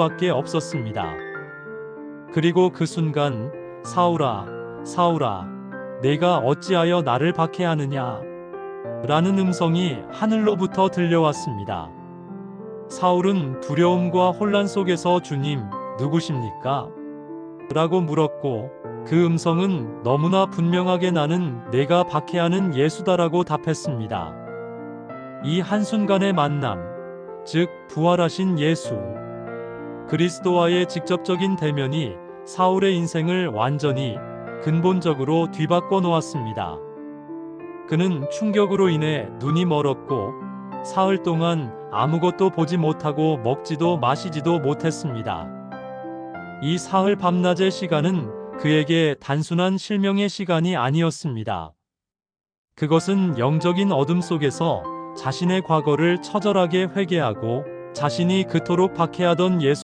수밖에 없었습니다. 그리고 그 순간 사울아, 사울아, 내가 어찌하여 나를 박해하느냐? 라는 음성이 하늘로부터 들려왔습니다. 사울은 두려움과 혼란 속에서 주님, 누구십니까? 라고 물었고, 그 음성은 너무나 분명하게 나는 내가 박해하는 예수다라고 답했습니다. 이 한순간의 만남, 즉, 부활하신 예수. 그리스도와의 직접적인 대면이 사울의 인생을 완전히 근본적으로 뒤바꿔 놓았습니다. 그는 충격으로 인해 눈이 멀었고 사흘 동안 아무것도 보지 못하고 먹지도 마시지도 못했습니다. 이 사흘 밤낮의 시간은 그에게 단순한 실명의 시간이 아니었습니다. 그것은 영적인 어둠 속에서 자신의 과거를 처절하게 회개하고 자신이 그토록 박해하던 예수